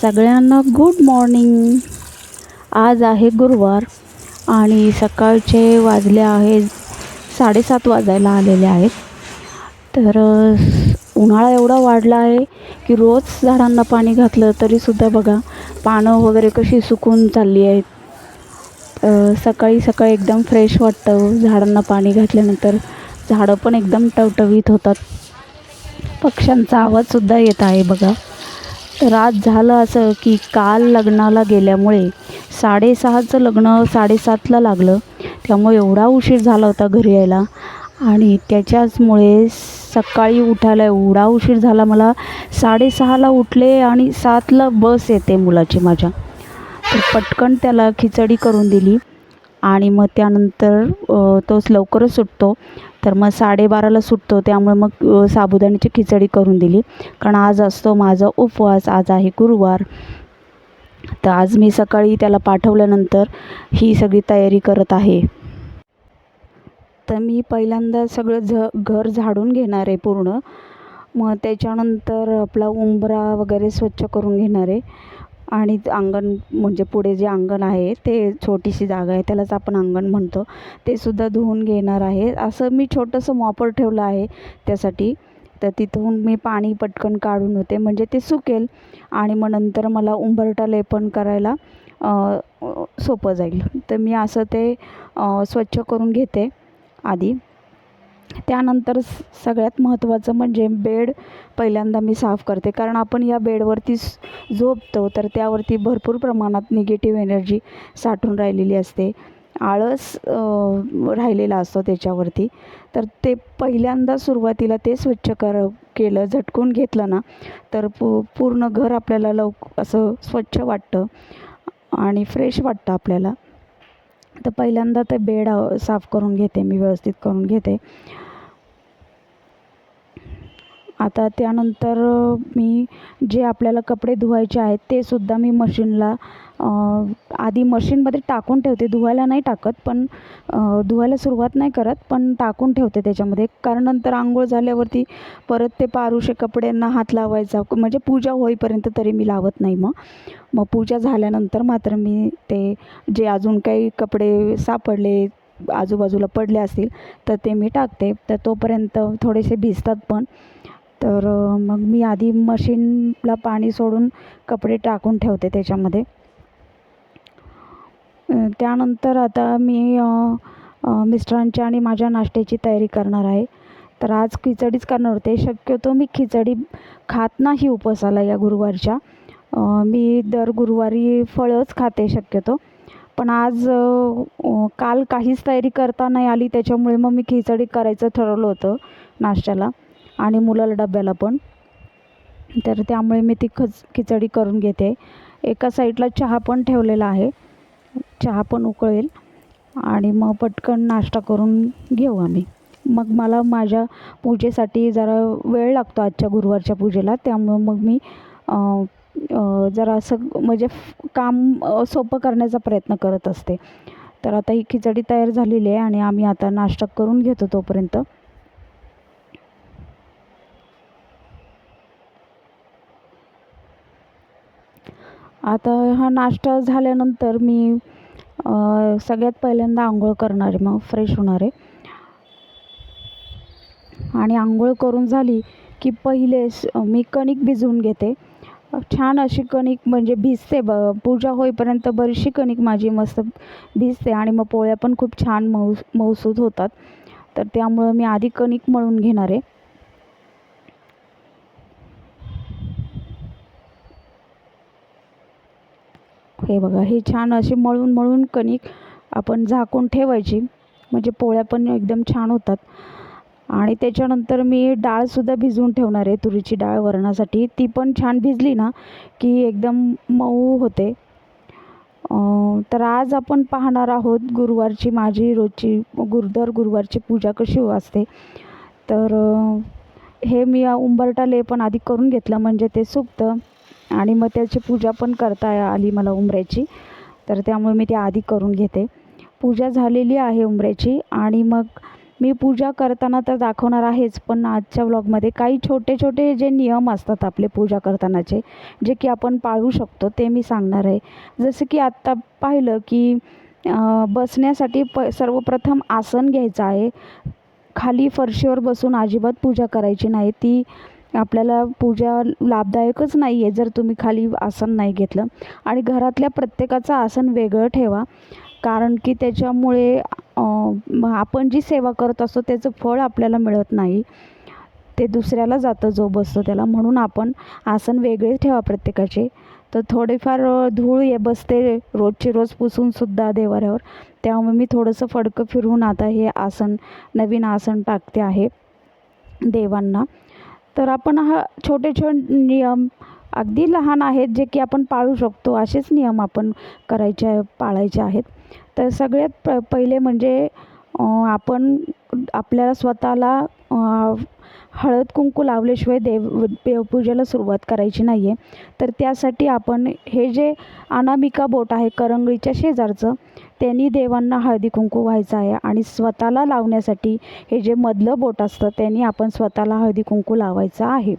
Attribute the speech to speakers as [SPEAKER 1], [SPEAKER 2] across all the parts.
[SPEAKER 1] सगळ्यांना good morning आज आहे गुरुवार आणि सकाळचे वाजले आहे साडेसात वाजायला आलेले आहेत. तर उन्हाळा एवढा वाढला आहे की रोज झाडांना पाणी घातलं तरीसुद्धा बघा पानं वगैरे कशी सुकून चालली आहेत. सकाळी सकाळी एकदम फ्रेश वाटतं झाडांना पाणी घातल्यानंतर झाडं पण एकदम टवटवीत होतात. पक्ष्यांचा आवाजसुद्धा येत आहे बघा. रात झालं असं की काल लग्नाला गेल्यामुळे साडेसहाचं लग्न साडेसातला लागलं. त्यामुळे एवढा उशीर झाला होता घरी यायला. आणि त्याच्याचमुळे सकाळी उठायला एवढा उशीर झाला मला. साडेसहाला उठले आणि सातला बस येते मुलाची माझ्या. तर पटकन त्याला खिचडी करून दिली. आणि मग त्यानंतर तोच लवकरच सुटतो. तर मग साडेबाराला सुटतो. त्यामुळे मग साबुदाण्याची खिचडी करून दिली. कारण आज असतो माझा उपवास. आज आहे गुरुवार. तर आज मी सकाळी त्याला पाठवल्यानंतर ही सगळी तयारी करत आहे. तर मी पहिल्यांदा सगळं झ घर झाडून घेणार आहे पूर्ण. मग त्याच्यानंतर आपला उंबरा वगैरे स्वच्छ करून घेणार आहे. आणि अंगण म्हणजे पुढे जे अंगण आहे ते छोटीशी जागा आहे त्यालाच आपण अंगण म्हणतो. ते सुद्धा धुवून घेणार आहे. असं मी छोटंसं मॉपर ठेवलं आहे त्यासाठी. तर तिथून मी पाणी पटकन काढून होते. म्हणजे ते सुकेल आणि मग नंतर मला उंबरटा लेपन करायला सोपं जाईल. तर मी असं ते स्वच्छ करून घेते आधी. त्यानंतर स सगळ्यात महत्त्वाचं म्हणजे बेड पहिल्यांदा मी साफ करते. कारण आपण या बेडवरती झोपतो तर त्यावरती भरपूर प्रमाणात निगेटिव्ह एनर्जी साठून राहिलेली असते. आळस राहिलेला असतो त्याच्यावरती. तर ते पहिल्यांदा सुरुवातीला ते स्वच्छ कर केलं झटकून घेतलं ना तर पू पूर्ण घर आपल्याला लवक असं स्वच्छ वाटतं आणि फ्रेश वाटतं आपल्याला. तर पहिल्यांदा ते बेड साफ करून घेते मी व्यवस्थित करून घेते. आता त्यानंतर मी जे आपल्याला कपडे धुवायचे आहेत ते सुद्धा मी मशीनला आधी मशीनमध्ये टाकून ठेवते. धुवायला नाही टाकत पण धुवायला सुरुवात नाही करत पण टाकून ठेवते त्याच्यामध्ये. कारण नंतर आंघोळ झाल्यावरती परत ते पारुशे कपड्यांना हात लावायचा म्हणजे पूजा होईपर्यंत तरी मी लावत नाही मग. मग पूजा झाल्यानंतर मात्र मी ते जे अजून काही कपडे सापडले आजूबाजूला पडले असतील तर ते मी टाकते. तर तोपर्यंत थोडेसे भिजतात पण. तर मग मी आधी मशीनला पाणी सोडून कपडे टाकून ठेवते त्याच्यामध्ये. त्यानंतर आता मी मिस्टरांची मिस्टरांच्या आणि माझ्या नाश्त्याची तयारी करणार आहे. तर आज खिचडीच करणार होते. शक्यतो मी खिचडी खात नाही उपवासाला या गुरुवारच्या. मी दर गुरुवारी फळंच खाते शक्यतो. पण आज काल काहीच तयारी करता नाही आली. त्याच्यामुळे मग मी खिचडी करायचं ठरवलं होतं नाश्त्याला. आणि मुलाला डब्याला पण. तर त्यामुळे मी ती खच खिचडी करून घेते. एका साईडला चहा पण ठेवलेला आहे. चहा पण उकळेल. आणि मग पटकन नाश्ता करून घेऊ आम्ही. मग मला माझ्या पूजेसाठी जरा वेळ लागतो आजच्या गुरुवारच्या पूजेला. त्यामुळं मग मी जरा असं म्हणजे फ- काम सोपं करण्याचा प्रयत्न करत असते. तर आता ही खिचडी तयार झालेली आहे आणि आम्ही आता नाश्ता करून घेतो तोपर्यंत. आता हा नाश्ता झाल्यानंतर मी सगळ्यात पहिल्यांदा आंघोळ करणार आहे. मग फ्रेश होणार आहे. आणि आंघोळ करून झाली की पहिले मी कणिक भिजवून घेते. छान अशी कणिक म्हणजे भिजते. ब पूजा होईपर्यंत बरीचशी कणिक माझी मस्त भिजते आणि मग पोळ्या पण खूप छान मऊ मऊसूद होतात. तर त्यामुळं मी आधी कणिक मळून घेणार आहे. हे बघा हे छान अशी मळून मळून कणिक आपण झाकून ठेवायची. म्हणजे पोळ्या पण एकदम छान होतात. आणि त्याच्यानंतर मी डाळसुद्धा भिजवून ठेवणार आहे तुरीची डाळ वरणासाठी. ती पण छान भिजली ना की एकदम मऊ होते. तर आज आपण पाहणार आहोत गुरुवारची माझी रोजची गुरुदर गुरुवारची पूजा कशी असते तर हे मी उंबरटा लेपण आधी करून घेतलं म्हणजे ते सुकतं. आणि मग त्याची पूजा पण करता आली मला उंबऱ्याची तर त्यामुळे मी ती आधी करून घेते. पूजा झालेली आहे उंबऱ्याची आणि मग मी पूजा करताना तर दाखवणार आहेच पण आजच्या व्लॉगमध्ये काही छोटे छोटे जे नियम असतात आपले पूजा करतानाचे जे की आपण पाळू शकतो ते मी सांगणार आहे. जसं की आत्ता पाहिलं की बसण्यासाठी प सर्वप्रथम आसन घ्यायचं आहे. खाली फरशीवर बसून अजिबात पूजा करायची नाही. ती आपल्याला पूजा लाभदायकच नाही आहे जर तुम्ही खाली आसन नाही घेतलं. आणि घरातल्या प्रत्येकाचं आसन वेगळं ठेवा. कारण की त्याच्यामुळे आपण जी सेवा करत असतो त्याचं फळ आपल्याला मिळत नाही. ते दुसऱ्याला जातं जो बसतो त्याला. म्हणून आपण आसन वेगळे ठेवा प्रत्येकाचे. तर थोडेफार धूळ ये बसते रोजची रोज पुसूनसुद्धा देवाऱ्यावर. त्यामुळे मी थोडंसं फडकं फिरवून आता हे आसन नवीन आसन टाकते आहे देवांना. तर आपण हा छोटे छोटे नियम अगदी लहान आहेत जे की आपण पाळू शकतो असेच नियम आपण करायचे आहे पाळायचे आहेत. तर सगळ्यात प पहिले म्हणजे आपण आपल्याला स्वतःला हळद कुंकू लावल्याशिवाय देव देवपूजेला सुरुवात करायची नाही आहे तर त्यासाठी आपण हे जे अनामिका बोट आहे करंगळीच्या शेजारचं त्यांनी देवांना हळदी कुंकू व्हायचं आहे आणि स्वतःला लावण्यासाठी हे जे मधलं बोट असतं त्यांनी आपण स्वतःला हळदी कुंकू लावायचं आहे.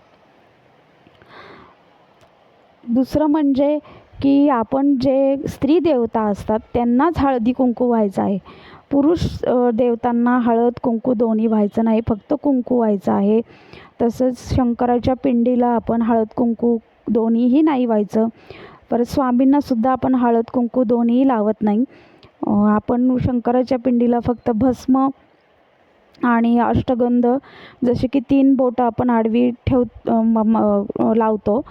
[SPEAKER 1] दुसरं म्हणजे की आपण जे स्त्री देवता असतात त्यांनाच हळदी कुंकू व्हायचं आहे. पुरुष देवतांना हळद कुंकू दोन्ही व्हायचं नाही फक्त कुंकू व्हायचं आहे. तसंच शंकराच्या पिंडीला आपण हळद कुंकू दोन्हीही नाही व्हायचं. परत स्वामींनासुद्धा आपण हळद कुंकू दोन्हीही लावत नाही. आपण शंकराच्या पिंडीला फक्त भस्म आणि अष्टगंध जसे की तीन बोटं आपण आडवी ठेव म- म- लावतो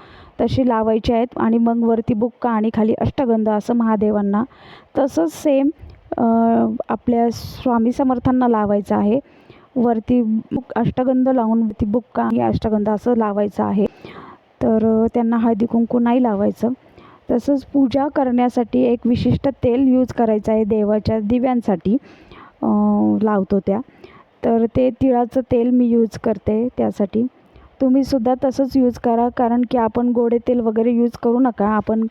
[SPEAKER 1] तशी लावायची आहेत आणि मग वरती बुक्का आणि खाली अष्टगंध असं महादेवांना. तसंच सेम आपल्या स्वामी समर्थांना लावायचं आहे. वरती बुक अष्टगंध लावून वरती बुक्का आणि अष्टगंध असं लावायचं आहे. तर त्यांना हळदी कुंकू नाही लावायचं. तसंच पूजा करण्यासाठी एक विशिष्ट तेल यूज करायचं आहे देवाच्या दिव्यांसाठी लावतो त्या. तर ते तिळाचं तेल मी यूज करते त्यासाठी. तुम्हीसुद्धा तसंच यूज करा कारण की आपण गोडे तेल वगैरे यूज करू नका. आपण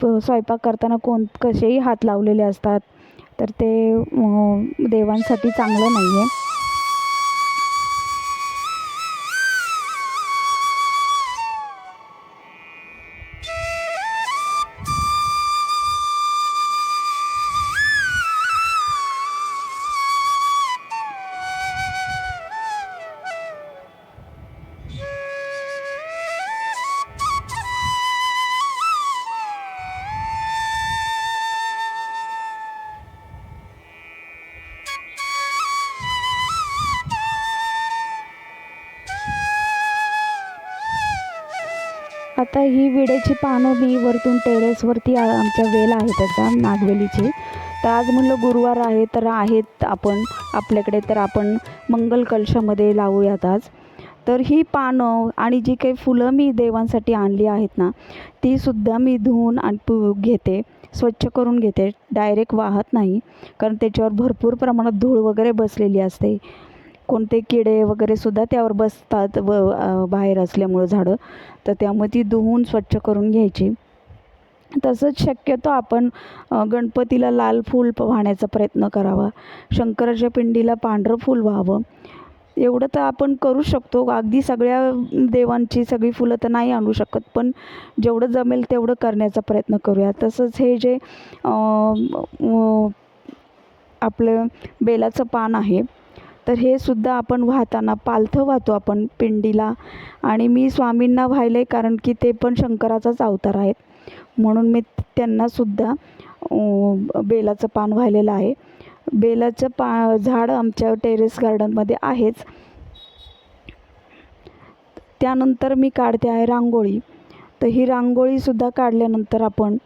[SPEAKER 1] स्वयंपाक करताना कोण कसेही हात लावलेले असतात तर ते देवांसाठी चांगलं नाही आहे आता ही विड्याची पानं मी वरतून टेरेसवरती आमच्या वेल आहे त्याचा नागवेलीची. तर आज म्हणलं गुरुवार आहे तर आहेत आपण आपल्याकडे तर आपण मंगल कलशामध्ये लावूयात आज. तर ही पानं आणि जी काही फुलं मी देवांसाठी आणली आहेत ना ती सुद्धा मी धुवून आणि घेते स्वच्छ करून घेते डायरेक्ट वाहत नाही. कारण त्याच्यावर भरपूर प्रमाणात धूळ वगैरे बसलेली असते. कोणते किडे वगैरे सुद्धा त्यावर बसतात व बाहेर असल्यामुळं झाडं. तर त्यामुळे ती धुवून स्वच्छ करून घ्यायची. तसंच शक्यतो आपण गणपतीला लाल फूल वाहण्याचा प्रयत्न करावा. शंकराच्या पिंडीला पांढरं फूल व्हावं. एवढं तर आपण करू शकतो. अगदी सगळ्या देवांची सगळी फुलं तर नाही आणू शकत पण जेवढं जमेल तेवढं करण्याचा प्रयत्न करूया. तसंच हे जे आपलं बेलाचं पान आहे तर हे सुद्धा आपण वाहताना पालथं वाहतो आपण पिंडीला. आणि मी स्वामींना वाहिले कारण की ते पण शंकराचाच अवतार आहेत. म्हणून मी त्यांनासुद्धा बेलाचं पान वाहिलेलं आहे. बेलाचं पा झाड आमच्या टेरेस गार्डनमध्ये आहेच. त्यानंतर मी काढते आहे रांगोळी. तर ही रांगोळीसुद्धा काढल्यानंतर आपण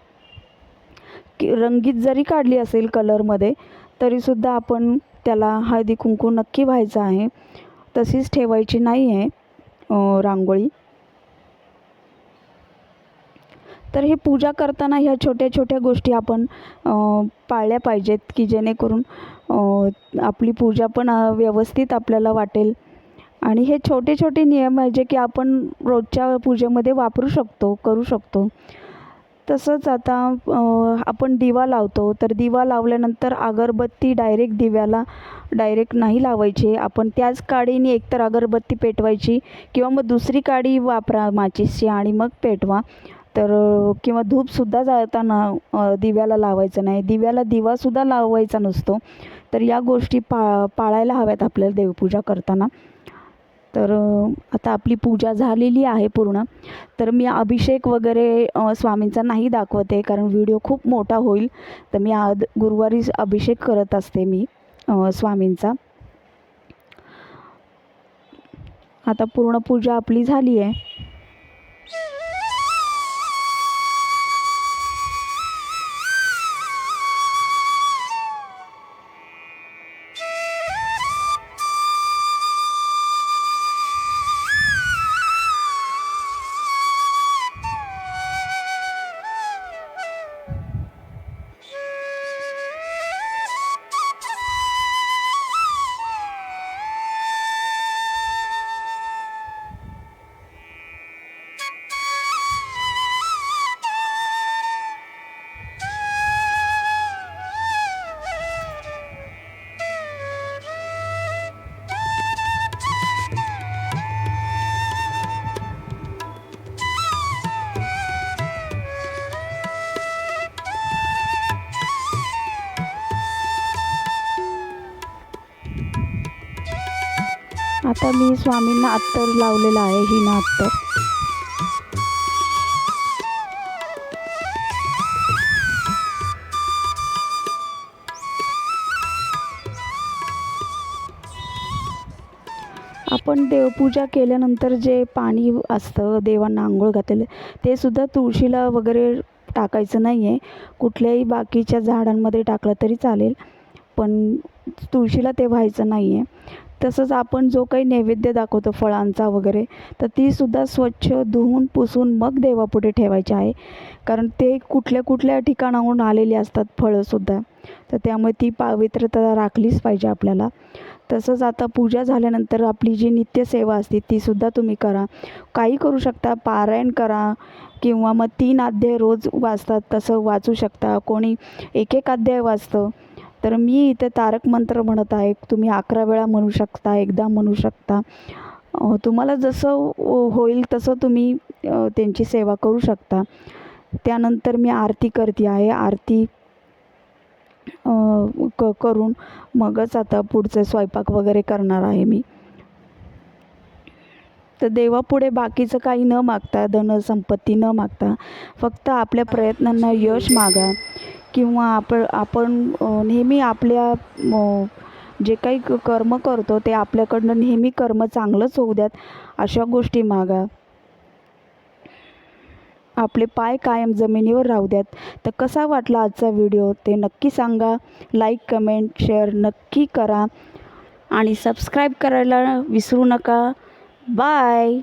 [SPEAKER 1] की रंगीत जरी काढली असेल कलरमध्ये तरीसुद्धा आपण त्याला हळदी कुंकू नक्की व्हायचं आहे. तशीच ठेवायची नाही आहे रांगोळी. तर हे पूजा करताना ह्या छोट्या छोट्या गोष्टी आपण पाळल्या पाहिजेत की जेणेकरून आपली पूजा पण व्यवस्थित आपल्याला वाटेल. आणि हे छोटे छोटे नियम आहे जे की आपण रोजच्या पूजेमध्ये वापरू शकतो करू शकतो. तसंच आता आपण दिवा लावतो. तर दिवा लावल्यानंतर अगरबत्ती डायरेक्ट दिव्याला डायरेक्ट नाही लावायची. आपण त्याच काडीने एकतर अगरबत्ती पेटवायची किंवा मग दुसरी काडी वापरा माचीसची आणि मग पेटवा. तर किंवा धूपसुद्धा जाताना दिव्याला लावायचं नाही. दिव्याला दिवासुद्धा लावायचा नसतो. तर या गोष्टी पा पाळायला हव्यात आपल्याला देवपूजा करताना. तर आता आपली पूजा झालेली आहे पूर्ण. तर मी अभिषेक वगैरे स्वामींचा नाही दाखवते कारण व्हिडिओ खूप मोठा होईल. तर मी आज गुरुवारी अभिषेक करत असते मी स्वामींचा. आता पूर्ण पूजा आपली झाली आहे. आता मी स्वामींना अत्तर लावलेलं आहे हिना अत्तर. आपण देवपूजा केल्यानंतर जे पाणी असतं देवांना आंघोळ घातलेलं ते सुद्धा तुळशीला वगैरे टाकायचं नाही आहे कुठल्याही बाकीच्या झाडांमध्ये टाकलं तरी चालेल पण तुळशीला ते व्हायचं नाही आहे तसंच आपण जो काही नैवेद्य दाखवतो फळांचा वगैरे तर तीसुद्धा स्वच्छ धुवून पुसून मग देवापुढे ठेवायची आहे. कारण ते कुठल्या कुठल्या ठिकाणाहून आलेली असतात फळंसुद्धा तर त्यामुळे ती पावित्रता राखलीच पाहिजे आपल्याला. तसंच आता पूजा झाल्यानंतर आपली जी नित्यसेवा असते तीसुद्धा तुम्ही करा. काही करू शकता पारायण करा किंवा मग तीन अध्याय रोज वाचतात तसं वाचू शकता. कोणी एक एक अध्याय वाचतं. तर मी इथे तारक मंत्र म्हणत आहे. तुम्ही अकरा वेळा म्हणू शकता एकदा म्हणू शकता. तुम्हाला जसं हो, होईल तसं तुम्ही त्यांची सेवा करू शकता. त्यानंतर मी आरती करते आहे. आरती क करून मगच आता पुढचं स्वयंपाक वगैरे करणार आहे मी. तर देवापुढे बाकीचं काही न मागता धनसंपत्ती न मागता फक्त आपल्या प्रयत्नांना यश मागा. किंवा आपण आपण नेहमी आपल्या जे काही क- कर्म करतो ते आपल्याकडनं नेहमी कर्म चांगलंच होऊ द्यात अशा गोष्टी मागा. आपले पाय कायम जमिनीवर राहू द्यात. तर कसा वाटला आजचा व्हिडिओ? ते नक्की सांगा. लाईक कमेंट शेअर नक्की करा. आणि सबस्क्राईब करायला विसरू नका. बाय